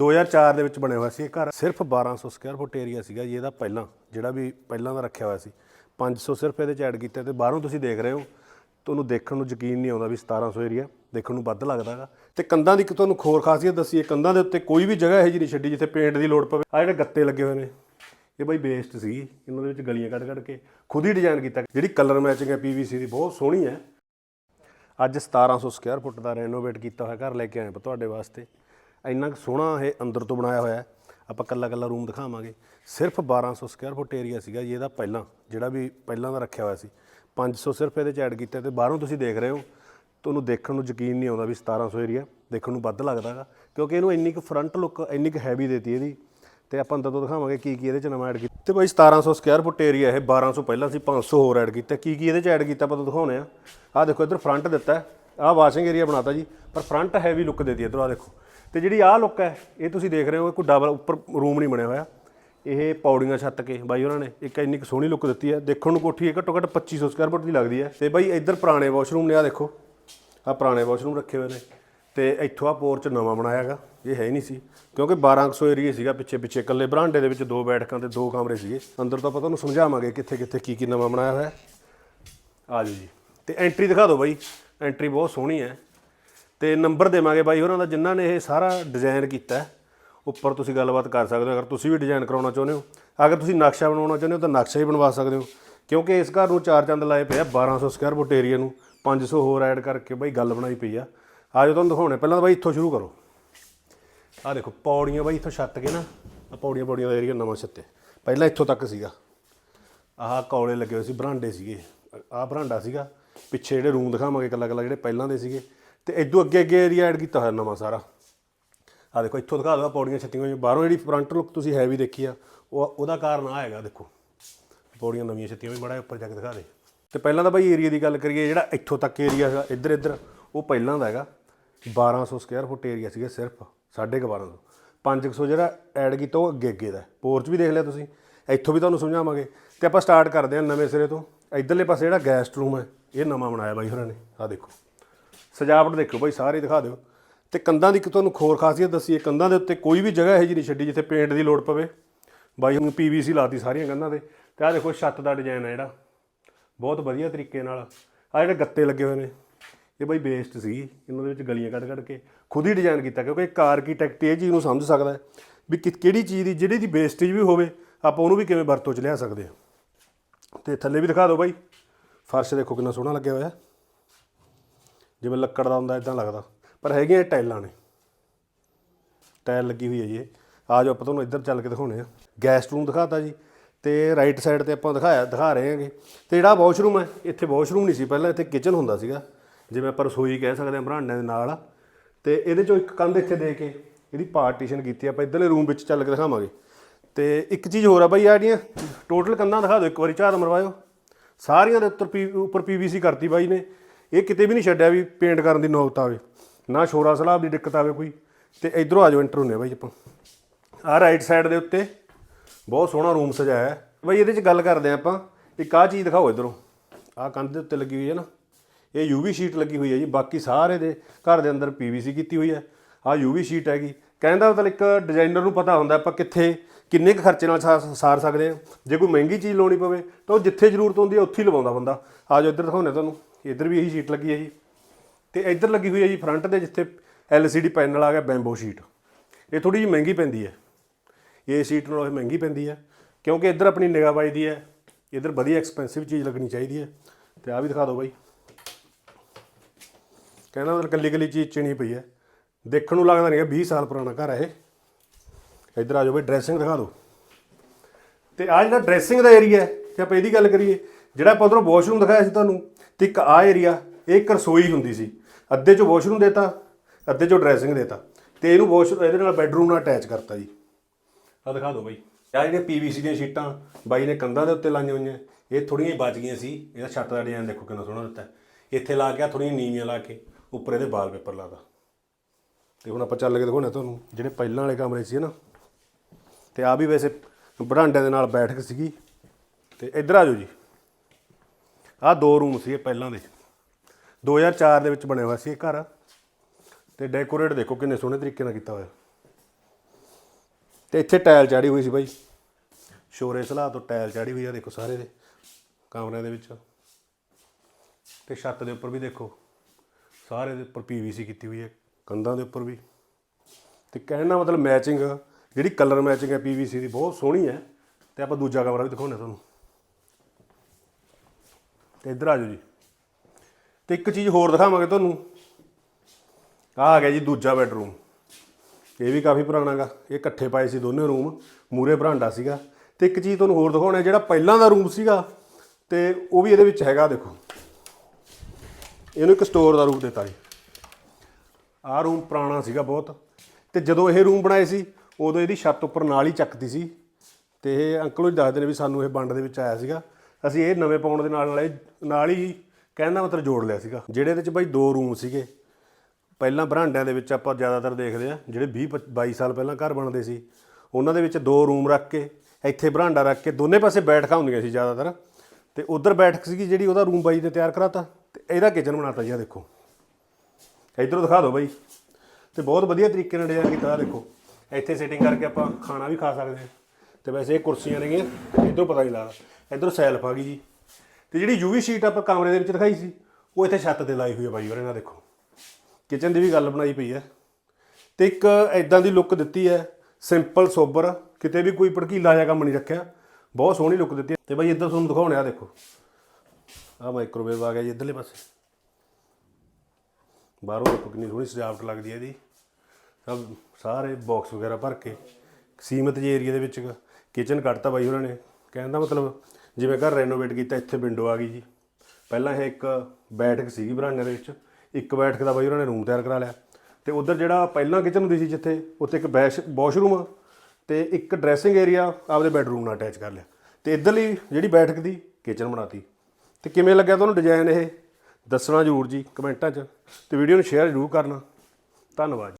2004 ਦੇ ਵਿੱਚ ਬਣਿਆ ਹੋਇਆ ਸੀ ਇਹ ਘਰ। ਸਿਰਫ 1200 ਸਕੁਅਰ ਫੁੱਟ ਏਰੀਆ ਸੀਗਾ ਜੀ, ਇਹਦਾ ਪਹਿਲਾਂ, ਜਿਹੜਾ ਵੀ ਪਹਿਲਾਂ ਦਾ ਰੱਖਿਆ ਹੋਇਆ ਸੀ। 500 ਸਿਰਫ ਇਹਦੇ ਚ ਐਡ ਕੀਤਾ ਤੇ ਬਾਹਰੋਂ ਤੁਸੀਂ ਦੇਖ ਰਹੇ ਹੋ, ਤੁਹਾਨੂੰ ਦੇਖਣ ਨੂੰ ਯਕੀਨ ਨਹੀਂ ਆਉਂਦਾ ਵੀ 1700 ਏਰੀਆ ਦੇਖਣ ਨੂੰ ਵੱਧ ਲੱਗਦਾ ਲੱਗਦਾਗਾ ਤੇ ਕੰਧਾਂ ਦੀ ਇੱਕ ਤੁਹਾਨੂੰ ਖੋਰ ਖਾਸੀਅਤ ਦੱਸੀਏ, ਕੰਧਾਂ ਦੇ ਉੱਤੇ ਕੋਈ ਵੀ ਜਗ੍ਹਾ ਇਹੋ ਜਿਹੀ ਨਹੀਂ ਛੱਡੀ ਜਿੱਥੇ ਪੇਂਟ ਦੀ ਲੋੜ ਪਵੇ। ਆ ਜਿਹੜੇ ਗੱਤੇ ਲੱਗੇ ਹੋਏ ਨੇ, ਇਹ ਬਾਈ ਬੇਸਡ ਸੀ ਇਹਨਾਂ ਦੇ ਵਿੱਚ ਗਲੀਆਂ ਕੱਢ ਕੱਢ ਕੇ ਖੁਦ ਹੀ ਡਿਜ਼ਾਈਨ ਕੀਤਾ। ਜਿਹੜੀ ਕਲਰ ਮੈਚਿੰਗ ਹੈ ਪੀਵੀਸੀ ਦੀ, ਬਹੁਤ ਸੋਹਣੀ ਹੈ। ਅੱਜ 1700 ਸਕੁਅਰ ਫੁੱਟ ਦਾ ਰੈਨੋਵੇਟ ਕੀਤਾ ਹੋਇਆ ਘਰ ਲੈ ਕੇ ਆਏ ਆਪਾਂ ਤੁਹਾਡੇ ਵਾਸਤੇ। ਇੰਨਾ ਕੁ ਸੋਹਣਾ ਇਹ ਅੰਦਰ ਤੋਂ ਬਣਾਇਆ ਹੋਇਆ ਹੈ। ਆਪਾਂ ਕੱਲਾ ਕੱਲਾ ਰੂਮ ਦਿਖਾਵਾਂਗੇ। ਸਿਰਫ 1200 ਸਕੁਅਰ ਫੁੱਟ ਏਰੀਆ ਸੀਗਾ ਜੀ, ਇਹਦਾ ਪਹਿਲਾਂ, ਜਿਹੜਾ ਵੀ ਪਹਿਲਾਂ ਦਾ ਰੱਖਿਆ ਹੋਇਆ ਸੀ। 500 ਸਿਰਫ ਇਹਦੇ ਚ ਐਡ ਕੀਤਾ ਤੇ ਬਾਹਰੋਂ ਤੁਸੀਂ ਦੇਖ ਰਹੇ ਹੋ, ਤੁਹਾਨੂੰ ਦੇਖਣ ਨੂੰ ਯਕੀਨ ਨਹੀਂ ਆਉਂਦਾ ਵੀ 1700 ਏਰੀਆ ਦੇਖਣ ਨੂੰ ਵੱਧ ਲੱਗਦਾਗਾ ਕਿਉਂਕਿ ਇਹਨੂੰ ਇੰਨੀ ਕੁ ਫਰੰਟ ਲੁੱਕ ਇੰਨੀ ਕੁ ਹੈਵੀ ਦੇਤੀ ਇਹਦੀ। ਤੇ ਆਪਾਂ ਅੰਦਰ ਤੋਂ ਦਿਖਾਵਾਂਗੇ ਕੀ ਕੀ ਇਹਦੇ ਚ ਨਵਾਂ ਐਡ ਕੀਤਾ। ਤੇ ਬਾਈ 1700 ਸਕੁਅਰ ਫੁੱਟ ਏਰੀਆ ਇਹ 1200 ਪਹਿਲਾਂ ਸੀ 500 ਹੋਰ ਐਡ ਕੀਤਾ। ਕੀ ਕੀ ਇਹਦੇ ਚ ਐਡ ਕੀਤਾ ਆਪਾਂ ਤੁਹਾਨੂੰ ਦਿਖਾਉਣੇ ਆ ਆਹ ਦੇਖੋ, ਇੱਧਰ ਫਰੰਟ ਦਿੱਤਾ ਆਹ ਵਾਸ਼ਿੰਗ ਏਰੀਆ ਬਣਾਤਾ ਜੀ, ਪਰ ਫਰੰਟ ਹੈਵੀ ਲੁੱਕ ਦੇਤੀ ਇੱਧਰ, ਆਹ ਦੇਖੋ। ਤੇ ਜਿਹੜੀ ਆਹ ਲੁੱਕ ਹੈ, ਇਹ ਤੁਸੀਂ ਦੇਖ ਰਹੇ ਹੋ ਕੋਈ ਡਬਲ ਉੱਪਰ ਰੂਮ ਨਹੀਂ ਬਣਿਆ ਹੋਇਆ। ਇਹ ਪੌੜੀਆਂ ਛੱਤ ਕੇ ਬਾਈ ਉਹਨਾਂ ਨੇ, ਇੱਕ ਇੰਨੀ ਕੁ ਸੋਹਣੀ ਲੁੱਕ ਦਿੱਤੀ ਹੈ। ਦੇਖਣ ਨੂੰ ਕੋਠੀ ਇਹ ਘੱਟੋ ਘੱਟ 2500 ਸਕੁਅਰ ਫੁੱਟ ਦੀ ਲੱਗਦੀ ਹੈ। ਤੇ ਬਾਈ ਇੱਧਰ ਪੁਰਾਣੇ ਵਾਸ਼ਰੂਮ ਨੇ ਆ ਦੇਖੋ ਆ ਪੁਰਾਣੇ ਵਾਸ਼ਰੂਮ ਰੱਖੇ ਹੋਏ ਨੇ। ਤੇ ਇੱਥੋਂ ਆ ਪੋਰਚ ਨਵਾਂ ਬਣਾਇਆ ਬਣਾਇਆਗਾ ਇਹ ਹੈ ਹੀ ਨਹੀਂ ਸੀ। ਕਿਉਂਕਿ 1200 ਏਰੀਆ ਸੀਗਾ ਪਿੱਛੇ ਪਿੱਛੇ ਇਕੱਲੇ ਬਰਾਂਡੇ ਦੇ ਵਿੱਚ ਦੋ ਬੈਠਕਾਂ ਤੇ ਦੋ ਕਮਰੇ ਸੀਗੇ। ਅੰਦਰ ਤਾਂ ਆਪਾਂ ਤੁਹਾਨੂੰ ਸਮਝਾਵਾਂਗੇ ਕਿੱਥੇ ਕਿੱਥੇ ਕੀ ਕੀ ਨਵਾਂ ਬਣਾਇਆ ਹੋਇਆ ਆ ਜਾਓ ਜੀ। ਤੇ ਐਂਟਰੀ ਦਿਖਾ ਦਿਓ ਬਾਈ। ਐਂਟਰੀ ਬਹੁਤ ਸੋਹਣੀ ਹੈ। ਤੇ ਨੰਬਰ ਦੇਵਾਂਗੇ ਬਾਈ ਉਹਨਾਂ ਦਾ, ਜਿਨ੍ਹਾਂ ਨੇ ਇਹ ਸਾਰਾ ਡਿਜ਼ਾਈਨ ਕੀਤਾ ਉੱਪਰ ਤੁਸੀਂ ਗੱਲਬਾਤ ਕਰ ਸਕਦੇ ਹੋ, ਅਗਰ ਤੁਸੀਂ ਵੀ ਡਿਜ਼ਾਈਨ ਕਰਾਉਣਾ ਚਾਹੁੰਦੇ ਹੋ। ਅਗਰ ਤੁਸੀਂ ਨਕਸ਼ਾ ਬਣਾਉਣਾ ਚਾਹੁੰਦੇ ਹੋ ਤਾਂ ਨਕਸ਼ਾ ਹੀ ਬਣਵਾ ਸਕਦੇ ਹੋ, ਕਿਉਂਕਿ ਇਸ ਘਰ ਨੂੰ ਚਾਰ ਚੰਦ ਲਾਏ ਪਏ ਆ 1200 ਸਕੁਅਰ ਫੁੱਟ ਏਰੀਆ ਨੂੰ 500 ਹੋਰ ਐਡ ਕਰਕੇ ਬਾਈ ਗੱਲ ਬਣਾਈ ਪਈ ਆ। ਆਜੋ ਤੁਹਾਨੂੰ ਦਿਖਾਉਣੇ, ਪਹਿਲਾਂ ਤਾਂ ਬਾਈ ਇੱਥੋਂ ਸ਼ੁਰੂ ਕਰੋ। ਆ ਦੇਖੋ, ਪੌੜੀਆਂ ਬਾਈ ਇੱਥੋਂ ਛੱਤ ਕੇ ਨਾ ਆ ਪੌੜੀਆਂ ਪੌੜੀਆਂ ਦਾ ਏਰੀਆ ਨਵਾਂ ਛੱਤੇ। ਪਹਿਲਾਂ ਇੱਥੋਂ ਤੱਕ ਸੀਗਾ। ਆਹ ਕੌਲੇ ਲੱਗੇ ਹੋਏ ਸੀ, ਬਰਾਂਡੇ ਸੀਗੇ। ਆਹ ਬਰਾਂਡਾ ਸੀਗਾ। ਪਿੱਛੇ ਜਿਹੜੇ ਰੂਮ ਦਿਖਾਵਾਂਗੇ ਇਕੱਲਾ ਇਕੱਲਾ ਜਿਹੜੇ ਪਹਿਲਾਂ ਦੇ ਸੀਗੇ। ਤੇ ਇਦੋਂ ਅੱਗੇ ਅੱਗੇ ਏਰੀਆ ਐਡ ਕੀਤਾ ਹੋਇਆ ਨਵਾਂ ਸਾਰਾ। ਆ ਦੇਖੋ, ਇੱਥੋਂ ਦਿਖਾ ਦਿਓ ਪੌੜੀਆਂ ਛੱਤੀਆਂ ਹੋਈਆਂ। ਬਾਹਰੋਂ ਜਿਹੜੀ ਫਰੰਟ ਲੁੱਕ ਤੁਸੀਂ ਹੈਵੀ ਦੇਖੀ ਆ, ਉਹ ਉਹਦਾ ਕਾਰਨ ਆ ਹੈਗਾ, ਦੇਖੋ। ਪੌੜੀਆਂ ਨਵੀਆਂ ਛੱਤੀਆਂ ਵੀ ਬੜਾ ਉੱਪਰ ਜਾ ਕੇ ਦਿਖਾ ਦੇ। ਤੇ ਪਹਿਲਾਂ ਤਾਂ ਬਾਈ ਏਰੀਆ ਦੀ ਗੱਲ ਕਰੀਏ, ਜਿਹੜਾ ਇੱਥੋਂ ਤੱਕ ਏਰੀਆ ਹੈਗਾ ਇੱਧਰ ਇੱਧਰ ਉਹ ਪਹਿਲਾਂ ਦਾ ਹੈਗਾ। 1200 ਸਕੁਅਰ ਫੁੱਟ ਏਰੀਆ ਸੀਗਾ ਸਿਰਫ 1250 500 ਜਿਹੜਾ ਐਡ ਕੀਤਾ, ਉਹ ਅੱਗੇ ਅੱਗੇ ਦਾ। ਪੋਰਚ ਵੀ ਦੇਖ ਲਿਆ ਤੁਸੀਂ। ਇੱਥੋਂ ਵੀ ਤੁਹਾਨੂੰ ਸਮਝਾਵਾਂਗੇ। ਤੇ ਆਪਾਂ ਸਟਾਰਟ ਕਰਦੇ ਹਾਂ ਨਵੇਂ ਸਿਰੇ ਤੋਂ। ਇੱਧਰਲੇ ਪਾਸੇ ਜਿਹੜਾ ਗੈਸਟ ਰੂਮ ਹੈ, ਇਹ ਨਵਾਂ ਬਣਾਇਆ ਬਾਈ ਹੋਰਾਂ ਨੇ। ਆ ਦੇਖੋ। ਸਜਾਵਟ ਦੇਖੋ ਬਾਈ, ਸਾਰੇ ਦਿਖਾ ਦਿਓ। ਤੇ ਕੰਧਾਂ ਦੀ ਇੱਕ ਤੁਹਾਨੂੰ ਖੋਰ ਖਾਸੀਅਤ ਦੱਸੀ ਹੈ ਕੰਧਾਂ ਦੇ ਉੱਤੇ ਕੋਈ ਵੀ ਜਗ੍ਹਾ ਇਹੋ ਜਿਹੀ ਨਹੀਂ ਛੱਡੀ ਜਿੱਥੇ ਪੇਂਟ ਦੀ ਲੋੜ ਪਵੇ। ਬਾਈ ਹੁਣ ਪੀਵੀਸੀ ਲਾਤੀ ਸਾਰੀਆਂ ਕੰਧਾਂ ਤੇ। ਤੇ ਆਹ ਦੇਖੋ ਛੱਤ ਦਾ ਡਿਜ਼ਾਈਨ ਹੈ ਜਿਹੜਾ। ਬਹੁਤ ਵਧੀਆ ਤਰੀਕੇ ਨਾਲ। ਆ ਜਿਹੜੇ ਗੱਤੇ ਲੱਗੇ ਹੋਏ ਨੇ, ਇਹ ਬਾਈ ਬੇਸਡ ਸੀ। ਇਹਨਾਂ ਦੇ ਵਿੱਚ ਗਲੀਆਂ ਕੱਢ ਕੱਢ ਕੇ ਖੁਦ ਹੀ ਡਿਜ਼ਾਈਨ ਕੀਤਾ, ਕਿਉਂਕਿ ਇੱਕ ਆਰਕੀਟੈਕਟ ਇਹ ਚੀਜ਼ ਨੂੰ ਸਮਝ ਸਕਦਾ ਹੈ ਵੀ ਕਿ ਕਿਹੜੀ ਚੀਜ਼ ਦੀ, ਜਿਹੜੀ ਦੀ ਬੇਸਟੇਜ ਵੀ ਹੋਵੇ, ਆਪਾਂ ਉਹਨੂੰ ਵੀ ਕਿਵੇਂ ਵਰਤੋਂ 'ਚ ਲਿਆ ਸਕਦੇ ਹਾਂ। ਤੇ ਥੱਲੇ ਵੀ ਦਿਖਾ ਦਿਓ ਬਾਈ। ਫਰਸ਼ ਦੇਖੋ ਕਿੰਨਾ ਸੋਹਣਾ ਲੱਗਿਆ ਹੋਇਆ। ਜਿਵੇਂ ਲੱਕੜ ਦਾ ਹੁੰਦਾ ਇਦਾਂ ਲੱਗਦਾ। ਪਰ ਹੈਗੀਆਂ ਇਹ ਟਾਈਲਾਂ ਨੇ। ਟਾਇਲ ਲੱਗੀ ਹੋਈ ਹੈ ਜੀ ਇਹ। ਆ ਜਾਓ, ਆਪਾਂ ਤੁਹਾਨੂੰ ਇੱਧਰ ਚੱਲ ਕੇ ਦਿਖਾਉਣੇ ਆ। ਗੈਸਟ ਰੂਮ ਦਿਖਾਤਾ ਜੀ। ਤੇ ਰਾਈਟ ਸਾਈਡ ਤੇ ਆਪਾਂ ਦਿਖਾਇਆ, ਦਿਖਾ ਰਹੇ ਹਾਂਗੇ। ਤੇ ਜਿਹੜਾ ਵਾਸ਼ਰੂਮ ਹੈ, ਇੱਥੇ ਵਾਸ਼ਰੂਮ ਨਹੀਂ ਸੀ। ਪਹਿਲਾਂ ਇੱਥੇ ਕਿਚਨ ਹੁੰਦਾ ਸੀਗਾ। ਜਿਵੇਂ ਆਪਾਂ ਰਸੋਈ ਕਹਿ ਸਕਦੇ ਹਾਂ ਬਰਾਂਡਿਆਂ ਦੇ ਨਾਲ। ਤੇ ਇਹਦੇ ਚੋਂ ਇੱਕ ਕੰਧ ਇੱਥੇ ਦੇ ਕੇ ਇਹਦੀ ਪਾਰਟੀਸ਼ਨ ਕੀਤੀ ਆਪਾਂ ਇੱਧਰਲੇ ਰੂਮ ਵਿੱਚ ਚੱਲ ਕੇ ਦਿਖਾਵਾਂਗੇ। ਤੇ ਇੱਕ ਚੀਜ਼ ਹੋਰ ਆ ਬਾਈ ਆ ਜਿਹੜੀਆਂ ਟੋਟਲ ਕੰਧਾਂ ਦਿਖਾ ਦਿਓ। ਇੱਕ ਵਾਰੀ ਝਾੜ ਮਰਵਾਇਓ। ਸਾਰੀਆਂ ਦੇ ਉੱਤਰ ਪੀ ਉੱਪਰ ਪੀਵੀਸੀ ਕਰਤੀ ਬਾਈ ਨੇ। ਇਹ ਕਿਤੇ ਵੀ ਨਹੀਂ ਛੱਡਿਆ ਵੀ ਪੇਂਟ ਕਰਨ ਦੀ ਨੌਬਤ ਆਵੇ। ਨਾ ਸ਼ੋਰਾ ਸਲਾਬ ਦੀ ਦਿੱਕਤ ਆਵੇ ਕੋਈ। ਤੇ ਇਧਰੋਂ ਆ ਜਾਓ ਐਂਟਰ ਹੁੰਨੇ ਬਾਈ ਆਪਾਂ। ਆ ਰਾਈਟ ਸਾਈਡ ਦੇ ਉੱਤੇ ਬਹੁਤ ਸੋਹਣਾ ਰੂਮ ਸਜਾਇਆ ਹੈ। ਬਾਈ ਇਹਦੇ 'ਚ ਗੱਲ ਕਰਦੇ ਹਾਂ ਆਪਾਂ। ਇੱਕ ਆਹ ਚੀਜ਼ ਦਿਖਾਓ ਇਧਰੋਂ। ਆਹ ਕੰਧ ਦੇ ਉੱਤੇ ਲੱਗੀ ਹੋਈ ਹੈ ਨਾ। ਇਹ ਯੂਵੀ ਸ਼ੀਟ ਲੱਗੀ ਹੋਈ ਹੈ ਜੀ। ਬਾਕੀ ਸਾਰੇ ਦੇ ਘਰ ਦੇ ਅੰਦਰ ਪੀਵੀਸੀ ਕੀਤੀ ਹੋਈ ਹੈ। ਆਹ ਯੂਵੀ ਸ਼ੀਟ ਹੈਗੀ। ਕਹਿੰਦਾ ਮਤਲਬ ਇੱਕ ਡਿਜ਼ਾਈਨਰ ਨੂੰ ਪਤਾ ਹੁੰਦਾ ਆਪਾਂ ਕਿੱਥੇ, ਕਿੰਨੇ ਕੁ ਖਰਚੇ ਨਾਲ ਸਾ- ਸਾਰ ਸਕਦੇ ਹਾਂ। ਜੇ ਕੋਈ ਮਹਿੰਗੀ ਚੀਜ਼ ਲਾਉਣੀ ਪਵੇ, ਤਾਂ ਉਹ ਜਿੱਥੇ ਜ਼ਰੂਰਤ ਹੁੰਦੀ ਹੈ ਉੱਥੇ ਹੀ ਲਵਾਉਂਦਾ ਬੰਦਾ। ਆ ਜਾਓ ਇੱਧਰ ਦਿਖਾਉਂਦੇ ਤੁਹਾਨੂੰ। ਇੱਧਰ ਵੀ ਇਹੀ ਸ਼ੀਟ ਲੱਗੀ ਹੈ ਜੀ। ਤੇ ਇੱਧਰ ਲੱਗੀ ਹੋਈ ਹੈ ਜੀ ਫਰੰਟ ਦੇ, ਜਿੱਥੇ LCD ਪੈਨਲ ਆ ਗਿਆ ਬੈਂਬੋ ਸ਼ੀਟ ਇਹ ਥੋੜੀ ਜਿਹੀ ਮਹਿੰਗੀ ਪੈਂਦੀ ਹੈ। ਇਹ ਸ਼ੀਟ ਨਾਲੋਂ ਇਹ ਮਹਿੰਗੀ ਪੈਂਦੀ ਹੈ। ਕਿਉਂਕਿ ਇੱਧਰ ਆਪਣੀ ਨਿਗਾਹ ਵੱਜਦੀ ਹੈ। ਇੱਧਰ ਵਧੀਆ ਐਕਸਪੈਂਸਿਵ ਚੀਜ਼ ਲੱਗਣੀ ਚਾਹੀਦੀ ਹੈ। ਤੇ ਆ ਵੀ ਦਿਖਾ ਦਿਓ ਬਾਈ। ਕਹਿੰਦਾ ਮਤਲਬ ਕੱਲੀ ਕੱਲੀ ਚੀਜ਼ ਚਿਣੀ ਪਈ ਹੈ। ਦੇਖਣ ਨੂੰ ਲੱਗਦਾ ਨਹੀਂ 20 ਸਾਲ ਪੁਰਾਣਾ ਘਰ ਹੈ ਇਹ। ਇੱਧਰ ਆ ਜਾਓ ਬਈ ਡਰੈਸਿੰਗ ਦਿਖਾ ਦਿਓ। ਤੇ ਆ ਜਿਹੜਾ ਡਰੈਸਿੰਗ ਦਾ ਏਰੀਆ ਹੈ ਜੇ ਆਪਾਂ ਇਹਦੀ ਗੱਲ ਕਰੀਏ, ਜਿਹੜਾ ਆਪਾਂ ਉਧਰੋਂ ਵਾਸ਼ਰੂਮ ਦਿਖਾਇਆ ਸੀ ਤੁਹਾਨੂੰ, ਤੇ ਇੱਕ ਆ ਏਰੀਆ ਇਹ ਇੱਕ ਰਸੋਈ ਹੁੰਦੀ ਸੀ। ਅੱਧੇ ਚੋਂ ਵਾਸ਼ਰੂਮ ਦੇਤਾ, ਅੱਧੇ ਚੋਂ ਡਰੈਸਿੰਗ ਦੇਤਾ। ਤੇ ਇਹਨੂੰ ਵਾਸ਼ ਇਹਦੇ ਨਾਲ ਬੈੱਡਰੂਮ ਨਾਲ ਅਟੈਚ ਕਰਤਾ ਜੀ। ਆ ਦਿਖਾ ਦਿਓ ਬਾਈ। ਆ ਜਿਹੜੀਆਂ ਪੀਵੀਸੀ ਦੀਆਂ ਸ਼ੀਟਾਂ, ਬਾਈ ਨੇ ਕੰਧਾਂ ਦੇ ਉੱਤੇ ਲਾਈਆਂ ਹੋਈਆਂ, ਇਹ ਥੋੜੀਆਂ ਹੀ ਬਚ ਗਈਆਂ ਸੀ। ਇਹਦਾ ਛੱਤ ਦਾ ਡਿਜ਼ਾਈਨ ਦੇਖੋ ਕਿੰਨਾ ਸੋਹਣਾ ਦਿੱਤਾ। ਇੱਥੇ ਲਾ ਕੇ ਥੋੜੀਆਂ ਨੀਵੀਆਂ ਲਾ ਕੇ, ਉੱਪਰ ਇਹਦੇ ਵਾਲਪੇਪਰ ਲਾਦਾ ਤੇ ਹੁਣ ਆਪਾਂ ਚੱਲ ਕੇ ਦਿਖਾਉਣਾ ਤੁਹਾਨੂੰ। ਜਿਹੜੇ ਪਹਿਲਾਂ ਵਾਲੇ ਕਮਰੇ ਸੀ ਨਾ, ਤੇ ਆ ਵੀ ਵੈਸੇ ਬਰਾਂਡਿਆਂ ਦੇ ਨਾਲ ਬੈਠਕ ਸੀਗੀ। ਤੇ ਇੱਧਰ ਆ ਜਾਓ ਜੀ। ਆਹ ਦੋ ਰੂਮ ਸੀ ਪਹਿਲਾਂ ਦੇ। 2004 ਦੇ ਵਿੱਚ ਬਣਿਆ ਹੋਇਆ ਸੀ ਇਹ ਘਰ। ਤੇ ਡੈਕੋਰੇਟ ਦੇਖੋ ਕਿੰਨੇ ਸੋਹਣੇ ਤਰੀਕੇ ਨਾਲ ਕੀਤਾ ਹੋਇਆ। ਤੇ ਇੱਥੇ ਟਾਇਲ ਚਾੜੀ ਹੋਈ ਸੀ ਬਾਈ। ਸ਼ੋਰੇ ਸਲਾਹ ਤੋਂ ਟਾਇਲ ਚਾੜੀ ਹੋਈ ਆ, ਦੇਖੋ ਸਾਰੇ ਦੇ ਕਮਰਿਆਂ ਦੇ ਵਿੱਚ। ਤੇ ਛੱਤ ਦੇ ਉੱਪਰ ਵੀ ਦੇਖੋ, ਸਾਰੇ ਦੇ ਉੱਪਰ ਪੀਵੀਸੀ ਕੀਤੀ ਹੋਈ ਹੈ। ਕੰਧਾਂ ਦੇ ਉੱਪਰ ਵੀ। ਤੇ ਕਹਿਣ ਦਾ ਮਤਲਬ ਮੈਚਿੰਗ ਜਿਹੜੀ ਕਲਰ ਮੈਚਿੰਗ ਹੈ ਪੀਵੀਸੀ ਦੀ ਬਹੁਤ ਸੋਹਣੀ ਹੈ। ਤੇ ਆਪਾਂ ਦੂਜਾ ਕਮਰਾ ਵੀ ਦਿਖਾਉਂਦੇ ਹਾਂ ਤੁਹਾਨੂੰ। ਤੇ ਇੱਧਰ ਆ ਜਾਓ ਜੀ। ਤੇ ਇੱਕ ਚੀਜ਼ ਹੋਰ ਦਿਖਾਵਾਂਗੇ ਤੁਹਾਨੂੰ। ਆਹ ਆ ਗਿਆ ਜੀ ਦੂਜਾ ਬੈਡਰੂਮ ਇਹ ਵੀ ਕਾਫੀ ਪੁਰਾਣਾ ਗਾ। ਇਹ ਇਕੱਠੇ ਪਾਏ ਸੀ ਦੋਨੇ ਰੂਮ ਮੂਰੇ ਬਰਾਂਡਾ ਸੀਗਾ। ਤੇ ਇੱਕ ਚੀਜ਼ ਤੁਹਾਨੂੰ ਹੋਰ ਦਿਖਾਉਣਾ ਜਿਹੜਾ ਪਹਿਲਾਂ ਦਾ ਰੂਮ ਸੀਗਾ। ਤੇ ਉਹ ਵੀ ਇਹਦੇ ਵਿੱਚ ਹੈਗਾ, ਦੇਖੋ। ਇਹਨੂੰ ਇੱਕ ਸਟੋਰ ਦਾ ਰੂਪ ਦਿੱਤਾ ਜੀ। ਆਹ ਰੂਮ ਪੁਰਾਣਾ ਸੀਗਾ ਬਹੁਤ। ਤੇ ਜਦੋਂ ਇਹ ਰੂਮ ਬਣਾਏ ਸੀ, ਉਦੋਂ ਇਹਦੀ ਛੱਤ ਉੱਪਰ ਨਾਲ ਹੀ ਚੱਕਦੀ ਸੀ। ਤੇ ਇਹ ਅੰਕਲ ਉਹ ਦੱਸਦੇ ਨੇ ਵੀ ਸਾਨੂੰ ਇਹ ਵੰਡ ਦੇ ਵਿੱਚ ਆਇਆ ਸੀਗਾ। ਅਸੀਂ ਇਹ ਨਵੇਂ ਪਾਉਣ ਦੇ ਨਾਲ ਨਾਲ ਇਹ ਨਾਲ ਹੀ ਕਹਿਣ ਦਾ ਮਤਲਬ ਜੋੜ ਲਿਆ ਸੀਗਾ। ਜਿਹੜੇ ਇਹਦੇ ਚ ਬਾਈ ਦੋ ਰੂਮ ਸੀਗੇ। ਪਹਿਲਾਂ ਬਰਾਂਡਿਆਂ ਦੇ ਵਿੱਚ ਆਪਾਂ ਜ਼ਿਆਦਾਤਰ ਦੇਖਦੇ ਆ, ਜਿਹੜੇ 20 22 ਸਾਲ ਪਹਿਲਾਂ ਘਰ ਬਣਦੇ ਸੀ। ਉਹਨਾਂ ਦੇ ਵਿੱਚ ਦੋ ਰੂਮ ਰੱਖ ਕੇ, ਇੱਥੇ ਬਰਾਂਡਾ ਰੱਖ ਕੇ, ਦੋਨੇ ਪਾਸੇ ਬੈਠਕਾਂ ਹੁੰਦੀਆਂ ਸੀ ਜ਼ਿਆਦਾਤਰ। ਤੇ ਉਧਰ ਬੈਠਕ ਸੀਗੀ ਜਿਹੜੀ ਉਹਦਾ ਰੂਮ ਬਾਈ ਨੇ ਤਿਆਰ ਕਰਾਤਾ। ਤੇ ਇਹਦਾ ਕਿਚਨ ਬਣਾਤਾ ਜੀ ਆ ਦੇਖੋ। ਇਧਰੋਂ ਦਿਖਾ ਦਿਓ ਬਾਈ। ਤੇ ਬਹੁਤ ਵਧੀਆ ਤਰੀਕੇ ਨਾਲ ਡਿਜ਼ਾਈਨ ਕੀਤਾ ਦੇਖੋ। ਇੱਥੇ ਸਿਟਿੰਗ ਕਰਕੇ ਆਪਾਂ ਖਾਣਾ ਵੀ ਖਾ ਸਕਦੇ ਹਾਂ। ਤੇ ਵੈਸੇ ਇਹ ਕੁਰਸੀਆਂ ਨੇਗੀਆਂ, ਇਧਰੋਂ ਪਤਾ ਨਹੀਂ ਲੱਗਦਾ। ਇਧਰੋਂ ਸੈਲਫ ਆ ਗਈ ਜੀ। ਤੇ ਜਿਹੜੀ ਯੂਵੀ ਸ਼ੀਟ ਆਪਾਂ ਕਮਰੇ ਦੇ ਵਿੱਚ ਦਿਖਾਈ ਸੀ, ਉਹ ਇੱਥੇ ਛੱਤ ਤੇ ਲਾਈ ਹੋਈ ਹੈ ਬਾਈ ਉਹਨੇ ਨਾਲ ਦੇਖੋ। ਕਿਚਨ ਦੀ ਵੀ ਗੱਲ ਬਣਾਈ ਪਈ ਹੈ ਤੇ ਇੱਕ ਐਦਾਂ ਦੀ ਲੁੱਕ ਦਿੱਤੀ ਹੈ ਸਿੰਪਲ ਸੋਬਰ ਕਿਤੇ ਵੀ ਕੋਈ ਭੜਕੀਲਾ ਜਿਹਾ ਕੰਮ ਨਹੀਂ ਰੱਖਿਆ। ਬਹੁਤ ਸੋਹਣੀ ਲੁੱਕ ਦਿੱਤੀ ਹੈ ਤੇ ਬਾਈ ਇੱਧਰ ਤੁਹਾਨੂੰ ਦਿਖਾਉਣੇ ਆ ਦੇਖੋ। ਆ ਮਾਈਕ੍ਰੋਵੇਵ ਆ ਗਿਆ ਜੀ, ਇੱਧਰਲੇ ਪਾਸੇ। ਬਾਹਰੋਂ ਦੇਖੋ ਕਿੰਨੀ ਸੋਹਣੀ ਸਜਾਵਟ ਲੱਗਦੀ ਹੈ ਇਹਦੀ। ਸਭ ਸਾਰੇ ਬਾਕਸ ਵਗੈਰਾ ਭਰ ਕੇ, ਸੀਮਤ ਜਿਹੇ ਏਰੀਆ ਦੇ ਵਿੱਚ ਕਿਚਨ ਕੱਢਤਾ ਬਾਈ ਉਹਨਾਂ ਨੇ। ਕਹਿਣ ਦਾ ਮਤਲਬ, ਜਿਵੇਂ ਘਰ ਰੈਨੋਵੇਟ ਕੀਤਾ, ਇੱਥੇ ਵਿੰਡੋ ਆ ਗਈ ਜੀ। ਪਹਿਲਾਂ ਇਹ ਇੱਕ ਬੈਠਕ ਸੀਗੀ ਬਰਾਂਡੇ ਦੇ ਵਿੱਚ, ਇੱਕ ਬੈਠਕ ਦਾ ਬਾਈ ਉਹਨਾਂ ਨੇ ਰੂਮ ਤਿਆਰ ਕਰਾ ਲਿਆ। ਤੇ ਉਧਰ ਜਿਹੜਾ ਪਹਿਲਾਂ ਕਿਚਨ ਹੁੰਦੀ ਸੀ ਜਿੱਥੇ, ਉੱਥੇ ਇੱਕ ਬੈਸ਼ ਵਾਸ਼ਰੂਮ ਤੇ ਇੱਕ ਡਰੈਸਿੰਗ ਏਰੀਆ ਆਪਦੇ ਬੈਡਰੂਮ ਨਾਲ ਅਟੈਚ ਕਰ ਲਿਆ। ਤੇ ਇੱਧਰਲੀ ਜਿਹੜੀ ਬੈਠਕ ਦੀ ਕਿਚਨ ਬਣਾਤੀ। ਤੇ ਕਿਵੇਂ ਲੱਗਿਆ ਤੁਹਾਨੂੰ ਡਿਜ਼ਾਈਨ ਇਹ? ਦੱਸਣਾ ਜ਼ਰੂਰ ਜੀ ਕਮੈਂਟਾਂ 'ਚ ਤੇ ਵੀਡੀਓ ਨੂੰ ਸ਼ੇਅਰ ਜ਼ਰੂਰ ਕਰਨਾ। ਧੰਨਵਾਦ